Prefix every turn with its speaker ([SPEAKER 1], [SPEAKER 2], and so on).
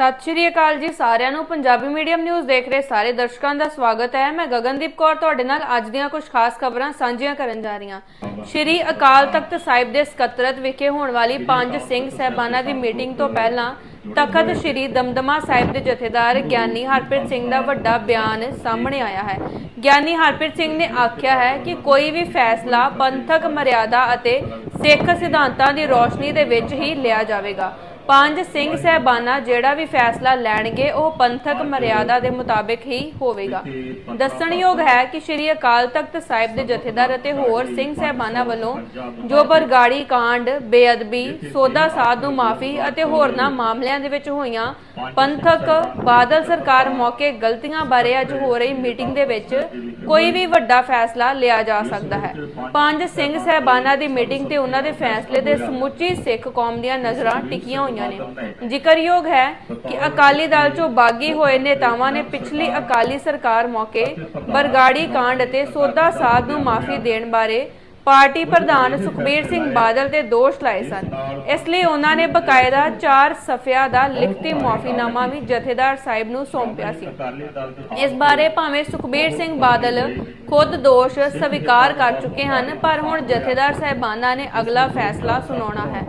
[SPEAKER 1] ਸਤਿ ਸ਼੍ਰੀ ਅਕਾਲ ਜੀ, ਸਾਰਿਆਂ ਨੂੰ ਪੰਜਾਬੀ ਮੀਡੀਅਮ ਨਿਊਜ਼ ਦੇਖ ਰਹੇ ਸਾਰੇ ਦਰਸ਼ਕਾਂ ਦਾ ਸਵਾਗਤ ਹੈ। ਮੈਂ ਗਗਨਦੀਪ ਕੌਰ ਤੁਹਾਡੇ ਨਾਲ ਅੱਜ ਦੀਆਂ ਕੁਝ ਖਾਸ ਖਬਰਾਂ ਸਾਂਝੀਆਂ ਕਰਨ ਜਾ ਰਹੀ ਹਾਂ। ਸ਼੍ਰੀ ਅਕਾਲ ਤਖਤ ਸਾਹਿਬ ਦੇ ਸਕੱਤਰਤ ਵਿਖੇ ਹੋਣ ਵਾਲੀ ਪੰਜ ਸਿੰਘ ਸਹਿਬਾਨਾਂ ਦੀ ਮੀਟਿੰਗ ਤੋਂ ਪਹਿਲਾਂ ਤਖਤ ਸ਼੍ਰੀ ਦਮਦਮਾ ਸਾਹਿਬ ਦੇ ਜਥੇਦਾਰ ਗਿਆਨੀ ਹਰਪ੍ਰੀਤ ਸਿੰਘ ਦਾ ਵੱਡਾ ਬਿਆਨ ਸਾਹਮਣੇ ਆਇਆ ਹੈ। ਗਿਆਨੀ ਹਰਪ੍ਰੀਤ ਸਿੰਘ ਨੇ ਆਖਿਆ ਹੈ ਕਿ ਕੋਈ ਵੀ ਫੈਸਲਾ ਪੰਥਕ ਮਰਿਆਦਾ ਅਤੇ ਸਿੱਖ ਸਿਧਾਂਤਾਂ ਦੀ ਰੋਸ਼ਨੀ ਦੇ ਵਿੱਚ ਹੀ ਲਿਆ ਜਾਵੇਗਾ। ਪੰਜ ਸਿੰਘ ਸਹਿਬਾਨਾ ਜਿਹੜਾ ਵੀ ਫੈਸਲਾ ਲੈਣਗੇ ਉਹ ਪੰਥਕ ਮਰਿਆਦਾ ਦੇ ਮੁਤਾਬਿਕ ਹੀ ਹੋਵੇਗਾ। ਦੱਸਣਯੋਗ ਹੈ ਕਿ ਸ਼੍ਰੀ ਅਕਾਲ ਤਖਤ ਸਾਹਿਬ ਦੇ ਜਥੇਦਾਰ ਅਤੇ ਹੋਰ ਸਿੰਘ ਸਹਿਬਾਨਾ ਵੱਲੋਂ ਜੋ ਬਰਗਾੜੀ ਕਾਂਡ ਬੇਅਦਬੀ ਸੋਦਾ ਸਾਧ ਨੂੰ ਮਾਫੀ ਅਤੇ ਹੋਰਨਾਂ ਮਾਮਲਿਆਂ ਦੇ ਵਿੱਚ ਹੋਈਆਂ ਪੰਥਕ ਬਾਦਲ ਸਰਕਾਰ ਮੌਕੇ ਗਲਤੀਆਂ ਬਾਰੇ ਅੱਜ ਹੋ ਰਹੀ ਮੀਟਿੰਗ ਦੇ ਵਿੱਚ ਕੋਈ ਵੀ ਵੱਡਾ ਫੈਸਲਾ ਲਿਆ ਜਾ ਸਕਦਾ ਹੈ। ਪੰਜ ਸਿੰਘ ਸਹਿਬਾਨਾ ਦੀ ਮੀਟਿੰਗ ਤੇ ਉਹਨਾਂ ਦੇ ਫੈਸਲੇ ਤੇ ਸਮੁੱਚੀ ਸਿੱਖ ਕੌਮ ਦੀਆਂ ਨਜ਼ਰਾਂ ਟਿਕੀਆਂ ਹੋਈਆਂ ਨੇ। ਜ਼ਿਕਰਯੋਗ ਹੈ ਕਿ ਅਕਾਲੀ ਦਲ ਚੋਂ ਬਾਗੀ ਹੋਏ ਨੇਤਾਵਾਂ ਨੇ ਪਿਛਲੀ ਅਕਾਲੀ ਸਰਕਾਰ ਮੌਕੇ ਬਰਗਾੜੀ ਕਾਂਡ ਅਤੇ ਸੋਦਾ ਸਾਧ ਨੂੰ ਮਾਫੀ ਦੇਣ ਬਾਰੇ ਪਾਰਟੀ ਪ੍ਰਧਾਨ ਸੁਖਬੀਰ ਸਿੰਘ ਬਾਦਲ ਤੇ ਦੋਸ਼ ਲਾਏ ਸਨ। ਇਸ ਲਈ ਉਹਨਾਂ ਨੇ ਬਕਾਇਦਾ 4 ਸਫ਼ਿਆਂ ਦਾ ਲਿਖਤੀ ਮਾਫੀਨਾਮਾ ਵੀ ਜਥੇਦਾਰ ਸਾਹਿਬ ਨੂੰ ਸੌਂਪਿਆ ਸੀ। ਇਸ ਬਾਰੇ ਭਾਵੇਂ ਸੁਖਬੀਰ ਸਿੰਘ ਬਾਦਲ ਖੁਦ ਦੋਸ਼ ਸਵੀਕਾਰ ਕਰ ਚੁੱਕੇ ਹਨ ਪਰ ਹੁਣ ਜਥੇਦਾਰ ਸਾਹਿਬਾਨਾਂ ਨੇ ਅਗਲਾ ਫੈਸਲਾ ਸੁਣਾਉਣਾ ਹੈ।